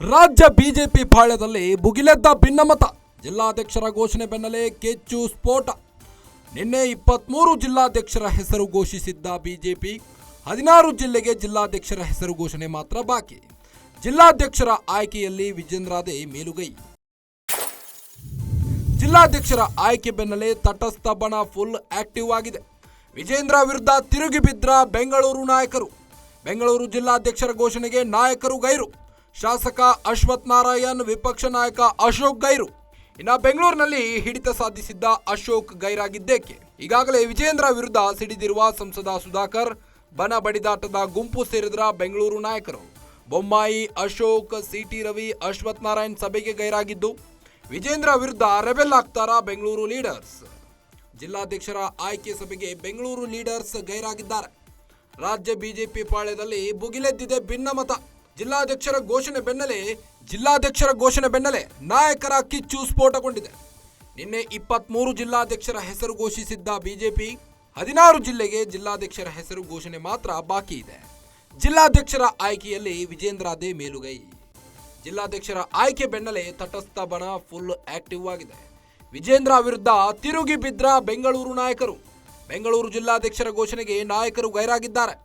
ರಾಜ್ಯ ಬಿಜೆಪಿ ಪಾಳ್ಯದಲ್ಲಿ ಭುಗಿಲೆದ್ದ ಭಿನ್ನಮತ. ಜಿಲ್ಲಾಧ್ಯಕ್ಷರ ಘೋಷಣೆ ಬೆನ್ನಲ್ಲೇ ಕೆಚ್ಚು ಸ್ಫೋಟ. ನಿನ್ನೆ ಇಪ್ಪತ್ಮೂರು ಜಿಲ್ಲಾಧ್ಯಕ್ಷರ ಹೆಸರು ಘೋಷಿಸಿದ್ದ ಬಿಜೆಪಿ, ಹದಿನಾರು ಜಿಲ್ಲೆಗೆ ಜಿಲ್ಲಾಧ್ಯಕ್ಷರ ಹೆಸರು ಘೋಷಣೆ ಮಾತ್ರ ಬಾಕಿ. ಜಿಲ್ಲಾಧ್ಯಕ್ಷರ ಆಯ್ಕೆಯಲ್ಲಿ ವಿಜೇಂದ್ರಾದೆ ಮೇಲುಗೈ. ಜಿಲ್ಲಾಧ್ಯಕ್ಷರ ಆಯ್ಕೆ ಬೆನ್ನಲ್ಲೇ ತಟಸ್ಥ ಬಣ ಫುಲ್ ಆಕ್ಟಿವ್ ಆಗಿದೆ. ವಿಜೇಂದ್ರ ವಿರುದ್ಧ ತಿರುಗಿ ಬಿದ್ದ ಬೆಂಗಳೂರು ನಾಯಕರು. ಬೆಂಗಳೂರು ಜಿಲ್ಲಾಧ್ಯಕ್ಷರ ಘೋಷಣೆಗೆ ನಾಯಕರು ಗೈರು. ಶಾಸಕ ಅಶ್ವಥ್ ನಾರಾಯಣ್, ವಿಪಕ್ಷ ನಾಯಕ ಅಶೋಕ್ ಗೈರು. ಇನ್ನು ಬೆಂಗಳೂರಿನಲ್ಲಿ ಹಿಡಿತ ಸಾಧಿಸಿದ್ದ ಅಶೋಕ್ ಗೈರಾಗಿದ್ದೇಕೆ? ಈಗಾಗಲೇ ವಿಜೇಂದ್ರ ವಿರುದ್ಧ ಸಿಡಿದಿರುವ ಸಂಸದ ಸುಧಾಕರ್, ಬನ ಬಡಿದಾಟದ ಗುಂಪು ಸೇರಿದ್ರ ಬೆಂಗಳೂರು ನಾಯಕರು. ಬೊಮ್ಮಾಯಿ, ಅಶೋಕ್, ಸಿಟಿ ರವಿ, ಅಶ್ವಥ್ ನಾರಾಯಣ್ ಸಭೆಗೆ ಗೈರಾಗಿದ್ದು ವಿಜೇಂದ್ರ ವಿರುದ್ಧ ರೆಬೆಲ್ ಆಗ್ತಾರ ಬೆಂಗಳೂರು ಲೀಡರ್ಸ್. ಜಿಲ್ಲಾಧ್ಯಕ್ಷರ ಆಯ್ಕೆ ಸಭೆಗೆ ಬೆಂಗಳೂರು ಲೀಡರ್ಸ್ ಗೈರಾಗಿದ್ದಾರೆ. ರಾಜ್ಯ ಬಿಜೆಪಿ ಪಾಳ್ಯದಲ್ಲಿ ಭುಗಿಲೆದ್ದಿದೆ ಭಿನ್ನಮತ. ಜಿಲ್ಲಾಧ್ಯಕ್ಷರ ಘೋಷಣೆ ಬೆನ್ನಲ್ಲೇ, ಜಿಲ್ಲಾಧ್ಯಕ್ಷರ ಘೋಷಣೆ ಬೆನ್ನಲ್ಲೇ ನಾಯಕರ ಕಿಚ್ಚು ಸ್ಫೋಟಗೊಂಡಿದೆ. ನಿನ್ನೆ ಇಪ್ಪತ್ಮೂರು ಜಿಲ್ಲಾಧ್ಯಕ್ಷರ ಹೆಸರು ಘೋಷಿಸಿದ್ದ ಬಿಜೆಪಿ, ಹದಿನಾರು ಜಿಲ್ಲೆಗೆ ಜಿಲ್ಲಾಧ್ಯಕ್ಷರ ಹೆಸರು ಘೋಷಣೆ ಮಾತ್ರ ಬಾಕಿ ಇದೆ. ಜಿಲ್ಲಾಧ್ಯಕ್ಷರ ಆಯ್ಕೆಯಲ್ಲಿ ವಿಜೇಂದ್ರಾದೇ ಮೇಲುಗೈ. ಜಿಲ್ಲಾಧ್ಯಕ್ಷರ ಆಯ್ಕೆ ಬೆನ್ನಲ್ಲೇ ತಟಸ್ಥ ಬಣ ಫುಲ್ ಆಕ್ಟಿವ್ ಆಗಿದೆ. ವಿಜೇಂದ್ರ ವಿರುದ್ಧ ತಿರುಗಿ ಬಿದ್ರ ಬೆಂಗಳೂರು ನಾಯಕರು. ಬೆಂಗಳೂರು ಜಿಲ್ಲಾಧ್ಯಕ್ಷರ ಘೋಷಣೆಗೆ ನಾಯಕರು ಗೈರಾಗಿದ್ದಾರೆ.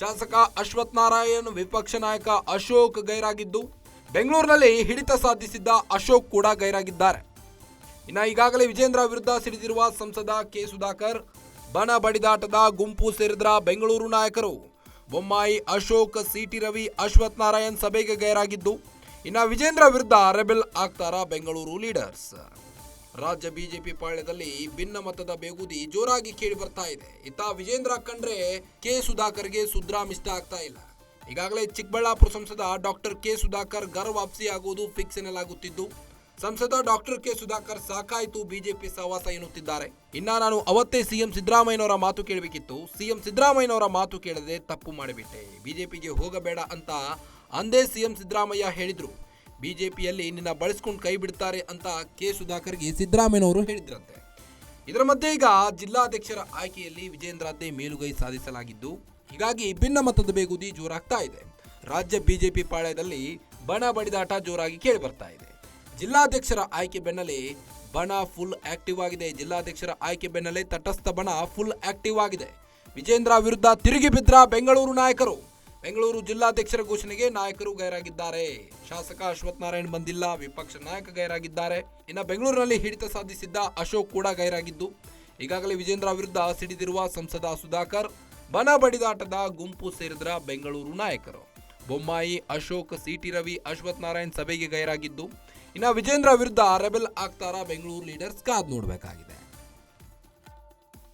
ಶಾಸಕ ಅಶ್ವಥ್ ನಾರಾಯಣ್ ವಿಪಕ್ಷ ನಾಯಕ ಅಶೋಕ್ ಗೈರಾಗಿದ್ದು, ಬೆಂಗಳೂರಿನಲ್ಲಿ ಹಿಡಿತ ಸಾಧಿಸಿದ್ದ ಅಶೋಕ್ ಕೂಡ ಗೈರಾಗಿದ್ದಾರೆ. ಇನ್ನು ಈಗಾಗಲೇ ವಿಜೇಂದ್ರ ವಿರುದ್ಧ ಸಿಡಿದಿರುವ ಸಂಸದ ಕೆ ಸುಧಾಕರ್, ಬಣ ಬಡಿದಾಟದ ಗುಂಪು ಸೇರಿದ್ರ ಬೆಂಗಳೂರು ನಾಯಕರು ಬೊಮ್ಮಾಯಿ, ಅಶೋಕ್, ಸಿಟಿ ರವಿ ಅಶ್ವಥ್ ನಾರಾಯಣ್ ಸಭೆಗೆ ಗೈರಾಗಿದ್ದು, ಇನ್ನು ವಿಜೇಂದ್ರ ವಿರುದ್ಧ ರೆಬೆಲ್ ಆಗ್ತಾರ ಬೆಂಗಳೂರು ಲೀಡರ್ಸ್. ರಾಜ್ಯ ಬಿಜೆಪಿ ಪಾಳ್ಯದಲ್ಲಿ ಭಿನ್ನ ಮತದ ಬೇಗುದಿ ಜೋರಾಗಿ ಕೇಳಿ ಬರ್ತಾ ಇದೆ. ಇತ್ತ ವಿಜೇಂದ್ರ ಕಂಡ್ರೆ ಕೆ ಸುಧಾಕರ್ಗೆ ಸುದ್ರಾಮ್ ಇಷ್ಟ ಆಗ್ತಾ ಇಲ್ಲ. ಈಗಾಗಲೇ ಚಿಕ್ಕಬಳ್ಳಾಪುರ ಸಂಸದ ಡಾಕ್ಟರ್ ಕೆ ಸುಧಾಕರ್ ಗರ್ ವಾಪಸಿ ಆಗುವುದು ಫಿಕ್ಸ್ ಎನ್ನಲಾಗುತ್ತಿದ್ದು, ಸಂಸದ ಡಾಕ್ಟರ್ ಕೆ ಸುಧಾಕರ್ ಸಾಕಾಯಿತು ಬಿಜೆಪಿ ಸಹವಾಸ ಎನ್ನುತ್ತಿದ್ದಾರೆ. ಇನ್ನ ನಾನು ಅವತ್ತೇ ಸಿಎಂ ಸಿದ್ದರಾಮಯ್ಯನವರ ಮಾತು ಕೇಳಬೇಕಿತ್ತು. ಸಿಎಂ ಸಿದ್ದರಾಮಯ್ಯನವರ ಮಾತು ಕೇಳದೆ ತಪ್ಪು ಮಾಡಿಬಿಟ್ಟೆ. ಬಿಜೆಪಿಗೆ ಹೋಗಬೇಡ ಅಂತ ಅಂದೇ ಸಿಎಂ ಸಿದ್ದರಾಮಯ್ಯ ಹೇಳಿದ್ರು. ಬಿಜೆಪಿಯಲ್ಲಿ ನಿನ್ನ ಬಳಸ್ಕೊಂಡು ಕೈ ಬಿಡ್ತಾರೆ ಅಂತ ಕೆ ಸುಧಾಕರ್ಗೆ ಸಿದ್ದರಾಮಯ್ಯನವರು ಹೇಳಿದ್ರಂತೆ. ಇದರ ಮಧ್ಯೆ ಈಗ ಜಿಲ್ಲಾಧ್ಯಕ್ಷರ ಆಯ್ಕೆಯಲ್ಲಿ ವಿಜೇಂದ್ರಾದ್ದೆ ಮೇಲುಗೈ ಸಾಧಿಸಲಾಗಿದ್ದು, ಹೀಗಾಗಿ ಭಿನ್ನ ಮತದ ಬೇಗುದಿ ಜೋರಾಗ್ತಾ ಇದೆ. ರಾಜ್ಯ ಬಿಜೆಪಿ ಪಾಳ್ಯದಲ್ಲಿ ಬಣ ಬಡಿದಾಟ ಜೋರಾಗಿ ಕೇಳಿ ಬರ್ತಾ ಇದೆ. ಜಿಲ್ಲಾಧ್ಯಕ್ಷರ ಆಯ್ಕೆ ಬೆನ್ನಲ್ಲೇ ಬಣ ಫುಲ್ ಆಕ್ಟಿವ್ ಆಗಿದೆ. ಜಿಲ್ಲಾಧ್ಯಕ್ಷರ ಆಯ್ಕೆ ಬೆನ್ನಲ್ಲೇ ತಟಸ್ಥ ಬಣ ಫುಲ್ ಆಕ್ಟಿವ್ ಆಗಿದೆ. ವಿಜೇಂದ್ರ ವಿರುದ್ಧ ತಿರುಗಿ ಬಿದ್ರ ಬೆಂಗಳೂರು ನಾಯಕರು? ಬೆಂಗಳೂರು ಜಿಲ್ಲಾಧ್ಯಕ್ಷರ ಘೋಷಣೆಗೆ ನಾಯಕರು ಗೈರಾಗಿದ್ದಾರೆ. ಶಾಸಕ ಅಶ್ವಥ್ ನಾರಾಯಣ್ ಬಂದಿಲ್ಲ, ವಿಪಕ್ಷ ನಾಯಕ ಗೈರಾಗಿದ್ದಾರೆ. ಇನ್ನು ಬೆಂಗಳೂರಿನಲ್ಲಿ ಹಿಡಿತ ಸಾಧಿಸಿದ್ದ ಅಶೋಕ್ ಕೂಡ ಗೈರಾಗಿದ್ದು, ಈಗಾಗಲೇ ವಿಜೇಂದ್ರ ವಿರುದ್ಧ ಸಿಡಿದಿರುವ ಸಂಸದ ಸುಧಾಕರ್, ಬನ ಬಡಿದಾಟದ ಗುಂಪು ಸೇರಿದ್ರ ಬೆಂಗಳೂರು ನಾಯಕರು. ಬೊಮ್ಮಾಯಿ, ಅಶೋಕ್, ಸಿಟಿ ರವಿ ಅಶ್ವಥ್ ನಾರಾಯಣ್ ಸಭೆಗೆ ಗೈರಾಗಿದ್ದು, ಇನ್ನು ವಿಜೇಂದ್ರ ವಿರುದ್ಧ ರೆಬೆಲ್ ಆಗ್ತಾರ ಬೆಂಗಳೂರು ಲೀಡರ್ಸ್, ಕಾದ್ ನೋಡಬೇಕಾಗಿದೆ.